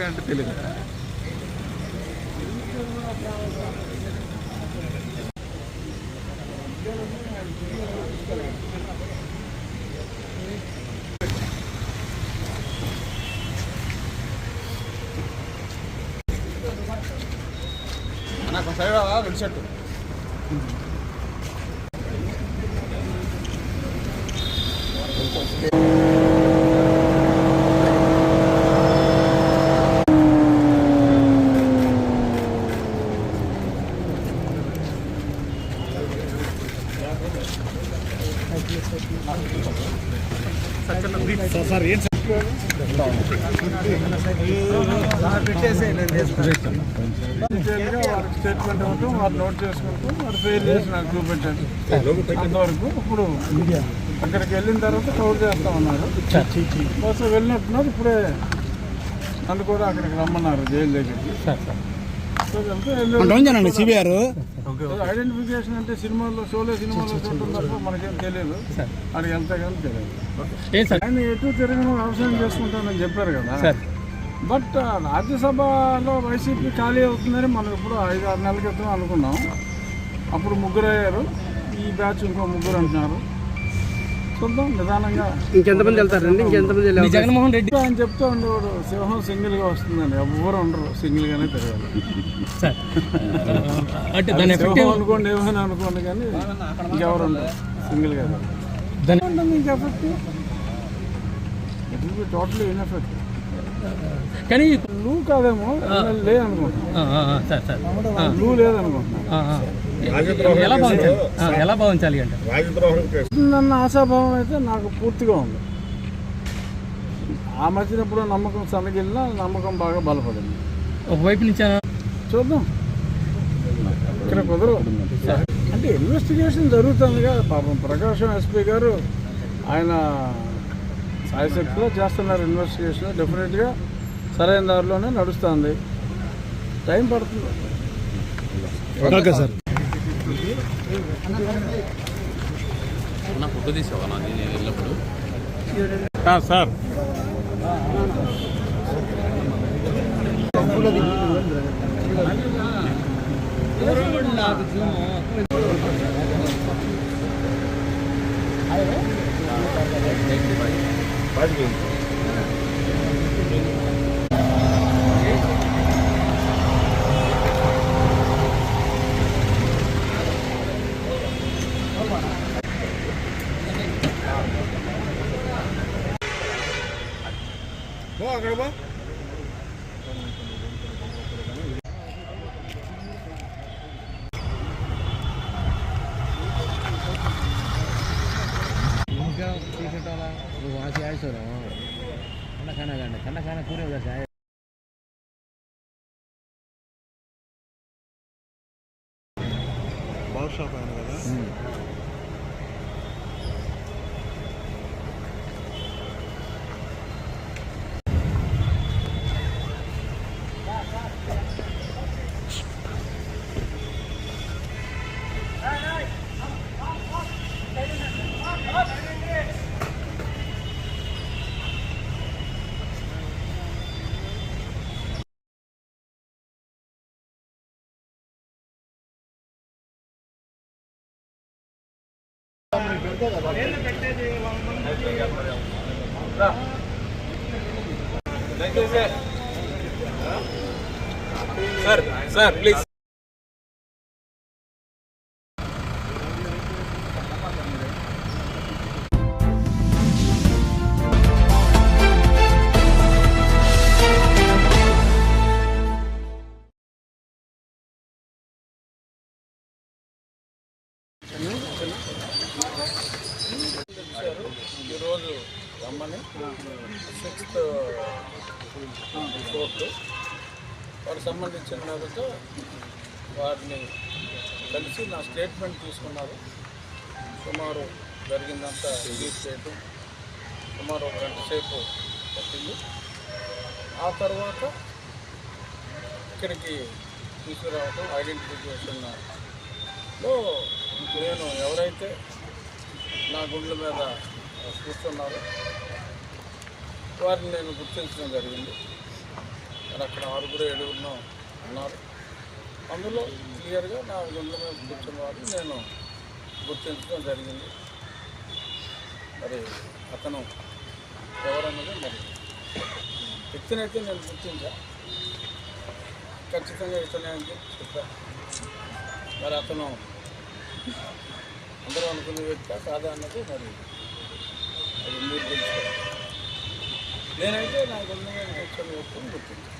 అంటే తెలియదు నాకు సరే రెండు షర్టు. డీటెయిల్గా hmm. వారికి స్టేట్మెంట్ ఇవ్వటం వారు నోట్ చేసుకుంటూ వారు ఫెయిల్ చేసి నాకు చూపించండి అంతవరకు ఇప్పుడు అక్కడికి వెళ్ళిన తర్వాత కవర్ చేస్తామన్నారు బస్సు వెళ్ళినట్టున్నారు ఇప్పుడే నన్ను కూడా అక్కడికి రమ్మన్నారు జైలు దగ్గరికి వెళ్ళి- సిబిఆర్ ఐడెంటిఫికేషన్ అంటే సినిమాల్లో షోలో సినిమాలో చూడటం తప్ప మనకేం తెలియదు వెళ్తే కానీ తెలియదు ఆయన ఎటు తిరగను వ్యవసాయం చేసుకుంటానని చెప్పారు కదా. బట్ రాజ్యసభలో వైసీపీ ఖాళీ అవుతుందని మనం ఇప్పుడు ఐదు ఆరు నెలల క్రితం అనుకున్నాం. అప్పుడు ముగ్గురు అయ్యారు ఈ బ్యాచ్ ఇంకో ముగ్గురు అంటున్నారు. చూద్దాం నిదానంగా. ఇంకెంతమంది వెళ్తారండి? ఇంకెంతమంది జగన్మోహన్ రెడ్డి ఆయన చెప్తా ఉండేవాడు సింహం సింగిల్గా వస్తుందని. ఎవరు ఉండరు సింగిల్గానే తిరగాలి. అంటే దాని అనుకోండి ఏమైనా అనుకోండి కానీ ఇంకెవరు ఉండరు సింగిల్గా దాని- ఇంక effect it will be totally in effect కానీ లూ కాదేమో లే అనుకుంటున్నాను ఆ, ఆ, ఆ, సార్ సార్. లూ లేదనుకుంటున్నాను ఆ, ఆ. ఎలా భావించాలి ఎలా భావించాలి అంటే? నన్న ఆశాభావం అయితే నాకు పూర్తిగా ఉంది. ఆ మధ్యన ఎప్పుడో నమ్మకం సన్నగిల్లినా నమ్మకం బాగా బలపడింది. ఒకవైపు నుంచి చూద్దాం. ఇక్కడ కుదరవు అంటే ఇన్వెస్టిగేషన్ జరుగుతుందిగా. పాపం ప్రకాశం ఎస్పీ గారు ఆయన సాయశక్తిలో చేస్తున్నారు ఇన్వెస్టిగేషన్ డెఫినెట్గా సరైన దారిలోనే నడుస్తుంది. టైం పడుతుంది. Okay sir. ఫోటో తీసావా నేను వెళ్ళినప్పుడు సార్ కన్నా కన్నా కూరే సార్ సార్ సార్ ప్లీజ్ ఈరోజు రమ్మని సిక్స్త్ కోర్టు. వారికి సంబంధించిన మీదతో వారిని కలిసి నా స్టేట్మెంట్ తీసుకున్నారు. సుమారు జరిగిందంతా రిలీజ్ చేయటం సుమారు ఒక గంట సేపు పట్టింది. ఆ తర్వాత ఇక్కడికి తీసుకురావటం ఐడెంటిఫికేషన్లో నేను ఎవరైతే నా గుండెల మీద కూర్చున్నారు వారిని నేను గుర్తించడం జరిగింది. మరి అక్కడ ఆరుగురు ఏడుగురు ఉన్నారు. అందులో క్లియర్గా నా గుండెల మీద కూర్చున్న వారిని నేను గుర్తించడం జరిగింది. మరి అతను ఎవరన్నది మరి వ్యక్తినైతే నేను గుర్తించా. ఖచ్చితంగా ఇతనే అని చెప్పి చెప్పా. మరి అతను అందరూ అనుకునే వ్యక్త కాదా అన్నది మరి అది మీరు తెలుసుకోవాలి. నేనైతే నాకు గుండె మీద కూర్చొని వ్యక్తిని గుర్తించాను